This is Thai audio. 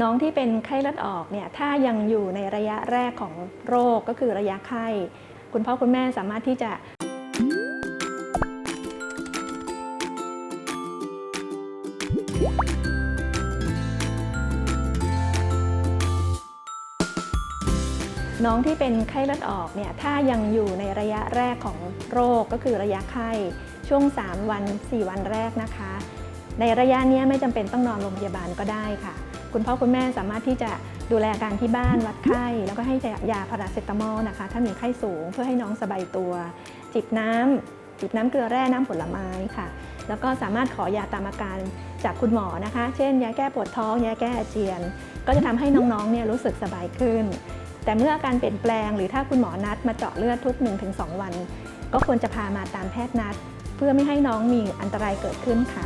น้องที่เป็นไข้เลือดออกเนี่ยถ้ายังอยู่ในระยะแรกของโรคก็คือระยะไข้ คุณพ่อคุณแม่สามารถที่จะน้องที่เป็นไข้เลือดออกเนี่ยถ้ายังอยู่ในระยะแรกของโรคก็คือระยะไข้ ช่วง 3 วัน 4 วันแรกนะคะ ในระยะนี้ไม่จำเป็นต้องนอนโรงพยาบาลก็ได้ค่ะ คุณพ่อคุณแม่สามารถที่จะดูแลอาการที่บ้านวัดไข้ แล้วก็ให้ยาพาราเซตามอลนะคะ ถ้ามีไข้สูงเพื่อให้น้องสบายตัว จิบน้ำจิบน้ำเกลือแร่น้ำผลไม้ค่ะ แล้วก็สามารถขอยาตามอาการจากคุณหมอนะคะ เช่น ยาแก้ปวดท้อง ยาแก้อาเจียน ก็จะทำให้น้องๆเนี่ยรู้สึกสบายขึ้น แต่เมื่ออาการเปลี่ยนแปลง หรือถ้าคุณหมอนัดมาเจาะเลือดทุก 1-2 วัน ก็ควรจะพามาตามแพทย์นัด เพื่อไม่ให้น้องมีอันตรายเกิดขึ้นค่ะ